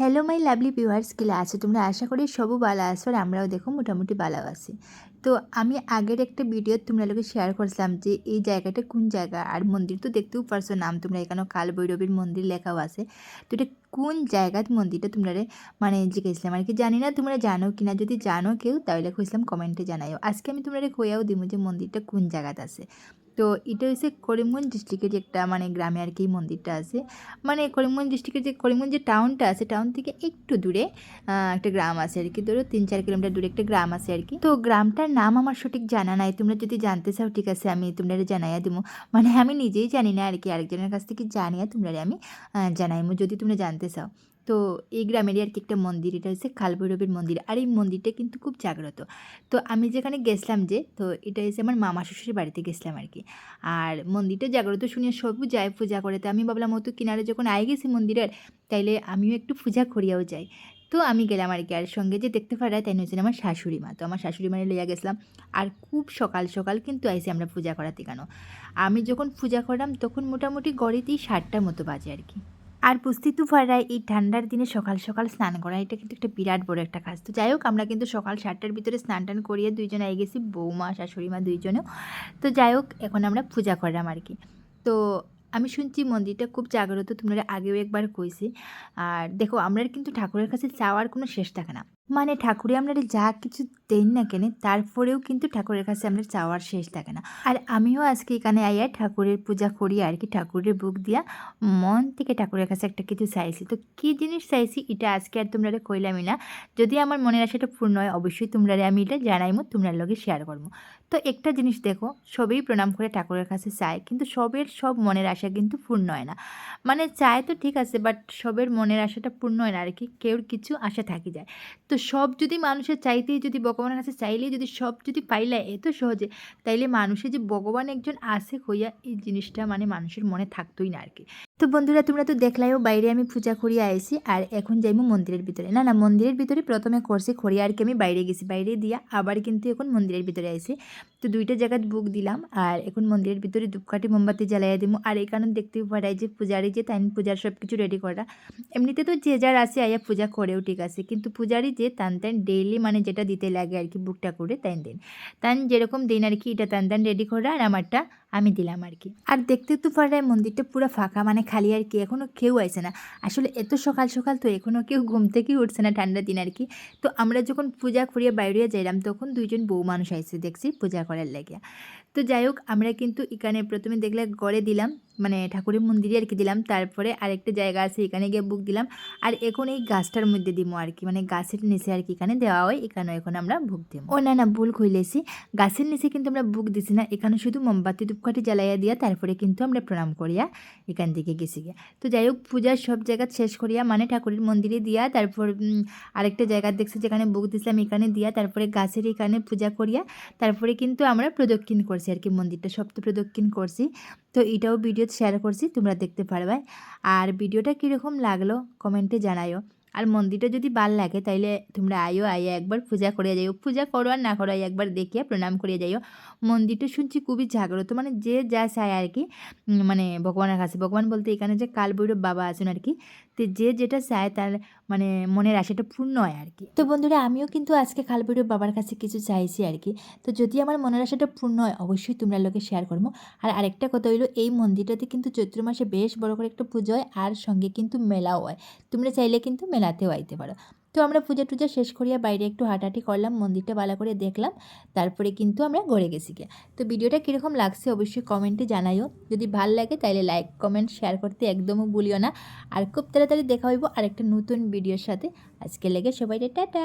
Hello my lovely viewers কিলা আছো? তোমরা আশা করি সবও ভালো আছো আর আমরাও দেখো মোটামুটি ভালো আছি। তো আমি আগের একটা ভিডিও তোমরা লোকে শেয়ার করছিলাম যে এই জায়গাটা কোন জায়গা? আর মন্দির তো দেখতেও পারছ নাম, তোমরা এখানে কাল ভৈরবীর মন্দির লেখাও আছে। তো এটা কোন জায়গার মন্দিরটা তোমরা মানে জিজ্ঞেসলাম আর কি জানি না, তোমরা জানো কিনা? যদি জানো কেউ, তাহলে খুঁজলাম কমেন্টে জানাইও। আজকে আমি তোমরা কইয়াও দিব যে মন্দিরটা কোন জায়গাতে আছে। তো এটা হচ্ছে করিমগঞ্জ ডিস্ট্রিক্টের যে একটা মানে গ্রামে আর কি মন্দিরটা আছে। মানে করিমগঞ্জ ডিস্ট্রিক্টের যে করিমগঞ্জ যে টাউনটা আছে টাউন থেকে একটু দূরে একটা গ্রাম আছে আর কি ধরো তিন চার কিলোমিটার দূরে একটা গ্রাম আছে আর কি তো গ্রামটার নাম আমার সঠিক জানা নাই। তোমরা যদি জানতে চাও, ঠিক আছে, আমি তোমরা জানাইয়া দিব মানে আমি নিজেই জানি না আর কি আরেকজনের কাছ থেকে জানিয়া তোমরা আমি জানাইমো, যদি তোমরা জানতে চাও। তো এই গ্রামেরই আর কি একটা মন্দির, এটা হচ্ছে খালভৈরবের মন্দির। আর এই মন্দিরটা কিন্তু খুব জাগ্রত। তো আমি যেখানে গেছিলাম যে, তো এটা হচ্ছে আমার মামা শ্বশুরের বাড়িতে গেছিলাম আর কি আর মন্দিরটা জাগ্রত শুনিয়ে সবও যায় পূজা করে। তো আমি ভাবলাম মতো কিনারে যখন আই গেছি মন্দিরের, তাইলে আমিও একটু পূজা করিয়াও যাই। তো আমি গেলাম আর কি আর সঙ্গে যে দেখতে পারায় তাই হচ্ছেন আমার শাশুড়ি মা। তো আমার শাশুড়ি মানে লইয়া গেছিলাম। আর খুব সকাল সকাল কিন্তু আইসি আমরা পূজা করাতে কেন? আমি যখন পূজা করলাম, তখন মোটামুটি গড়িতেই ষাটটার মতো বাজে আর কি আর পুস্তি তুফাররা এই ঠান্ডার দিনে সকাল সকাল স্নান করা। এটা কিন্তু একটা বিরাট বড় একটা কাজ। তো যাই হোক, আমরা কিন্তু সকাল সাতটার ভিতরে স্নান টান করিয়ে দুইজনে আই গেছি, বৌমা, শাশুড়ি মা দুইজনেও। তো যাই হোক, এখন আমরা পূজা করলাম আর কি। তো আমি শুনছি মন্দিরটা খুব জাগ্রত তোমরা আগেও একবার কইছি। আর দেখো আমরা কিন্তু ঠাকুরের কাছে চাওয়ার কোনো শেষ থাকে না। মানে ঠাকুরে আমরা যা কিছু দেন না কেনে, তারপরেও কিন্তু ঠাকুরের কাছে আমরা চাওয়ার শেষ থাকে না। আর আমিও আজকে এখানে আইয়া ঠাকুরের পূজা করি আর কি, ঠাকুরের বুক দিয়া মন থেকে ঠাকুরের কাছে একটা কিছু চাইছি। তো কী জিনিস চাইছি এটা আজকে আর তোমরা কইলামই না। যদি আমার মনের আশাটা পূর্ণ হয় অবশ্যই তোমরা আমি এটা জানাইমো তোমরা লগে শেয়ার করব তো একটা জিনিস দেখো, সবেই প্রণাম করে ঠাকুরের কাছে চায়, কিন্তু সবের সব মনের আশা কিন্তু পূর্ণ হয় না। মানে চায় তো ঠিক আছে বাট সবের মনের আশাটা পূর্ণ হয় না আর কি কেউর কিছু আশা থাকি যায়। তো সব যদি মানুষের চাইতেই যদি ভগবানের কাছে চাইলেই যদি সব যদি পাইলে এত সহজে। তাইলে মানুষের যে ভগবান একজন আছে হইয়া এই জিনিসটা মানে মানুষের মনে থাকতোই না আর কি তো বন্ধুরা, তোমরা তো দেখলাইও বাইরে আমি পূজা করিয়া আইসি আর এখন যাইমু মন্দিরের ভিতরে। না না, মন্দিরের ভিতরে প্রথমে করছি খড়িয়া আর কি আমি বাইরে গেছি, বাইরে দিয়া আবার কিন্তু এখন মন্দিরের ভিতরে আইসি তো দুইটা জায়গায় বুক দিলাম আর এখন মন্দিরের ভিতরে ধূপকাঠি, মোমবাতি জ্বালাইয়া দিব আর এই কারণে দেখতেও পারাই যে পূজারি যে তাই পূজার সব কিছু রেডি করা। এমনিতে তো যে যার আসে আইয়া পূজা করেও ঠিক আছে, কিন্তু পূজারি যে তান তান ডেইলি মানে যেটা দিতে লাগে আর কি বুকটা করে তাই দেন। তান যেরকম দিন আর কি এটা তান তান রেডি করা আর আমারটা আমি দিলাম আর কি আর দেখতে তো পারায় মন্দিরটা পুরো ফাঁকা মানে খালি আর কি এখনও কেউ আসে না। আসলে এত সকাল সকাল তো এখনও কেউ ঘুম থেকেই উঠছে না ঠান্ডা দিন আর কি তো আমরা যখন পূজা করিয়া বাইরে যাইলাম তখন দুইজন বউ মানুষ আইসে দেখছি পূজা করার লাগিয়া। তো যাই হোক, আমরা কিন্তু এখানে প্রথমে দেখলে গড়ে দিলাম মানে ঠাকুরের মন্দিরে আর কি দিলাম। তারপরে আরেকটা জায়গা আছে, এখানে গিয়ে বুক দিলাম। আর এখন এই গাছটার মধ্যে দিব আর কি মানে গাছের নিচে আর কি এখানে দেওয়া হয়, এখানেও এখন আমরা বুক দিব ও না না, ভুল খুলেছি গাছের নিচে কিন্তু আমরা বুক দিছি না, এখানে শুধু মোমবাতি, ধূপকাঠি জ্বালাইয়া দিয়া তারপরে কিন্তু আমরা প্রণাম করিয়া এখান থেকে গেছি গিয়া। তো যাই হোক পূজার সব জায়গা শেষ করিয়া মানে ঠাকুরের মন্দিরে দিয়া, তারপর আরেকটা জায়গা দেখছি যেখানে বুক দিছিলাম, এখানে দিয়া, তারপরে গাছের এখানে পূজা করিয়া, তারপরে কিন্তু আমরা প্রদক্ষিণ করছি। আর কি মন্দিরটা সপ্ত প্রদক্ষিণ করছি। তো এটাও ভিডিও শেয়ার করছি, তোমরা দেখতে পারবে। আর ভিডিওটা কীরকম লাগল কমেন্টে জানাইও। আর মন্দিরটা যদি ভালো লাগে তাইলে তোমরা আইও, আইয়া একবার পূজা করিয়া যাইও। পূজা করো আর না করো একবার দেখিয়া প্রণাম করিয়া যাইও। মন্দিরটা শুনছি খুবই জাগ্রত মানে যে যা চায় আর কি মানে ভগবানের কাছে। ভগবান বলতে এখানে যে কালবৈরব বাবা আছেন আর কি তো যে যেটা চায় তার মানে মনের আশাটা পূর্ণ হয় আর কি তো বন্ধুরা, আমিও কিন্তু আজকে কালবৈরব বাবার কাছে কিছু চাইছি আর কি তো যদি আমার মনের আশাটা পূর্ণ হয়, অবশ্যই তোমরা লোকে শেয়ার করব আর আরেকটা কথা হইল, এই মন্দিরটাতে কিন্তু চৈত্র মাসে বেশ বড় করে একটা পুজো হয়, আর সঙ্গে কিন্তু মেলাও হয়। তোমরা চাইলে কিন্তু মেলাতেও আইতে পারো। তো আমরা পূজা টুজা শেষ করিয়া বাইরে একটু হাঁটাহাঁটি করলাম, মন্দিরটা ভালো করে দেখলাম, তারপরে কিন্তু আমরা ঘরে গেছি গিয়ে। তো ভিডিওটা কীরকম লাগছে অবশ্যই কমেন্টে জানাইও। যদি ভালো লাগে তাহলে লাইক কমেন্ট শেয়ার করতে একদমও ভুলিও না। আর খুব তাড়াতাড়ি দেখা হইব আরেকটা নতুন ভিডিওর সাথে। আজকে লেগে সবাই টাটা।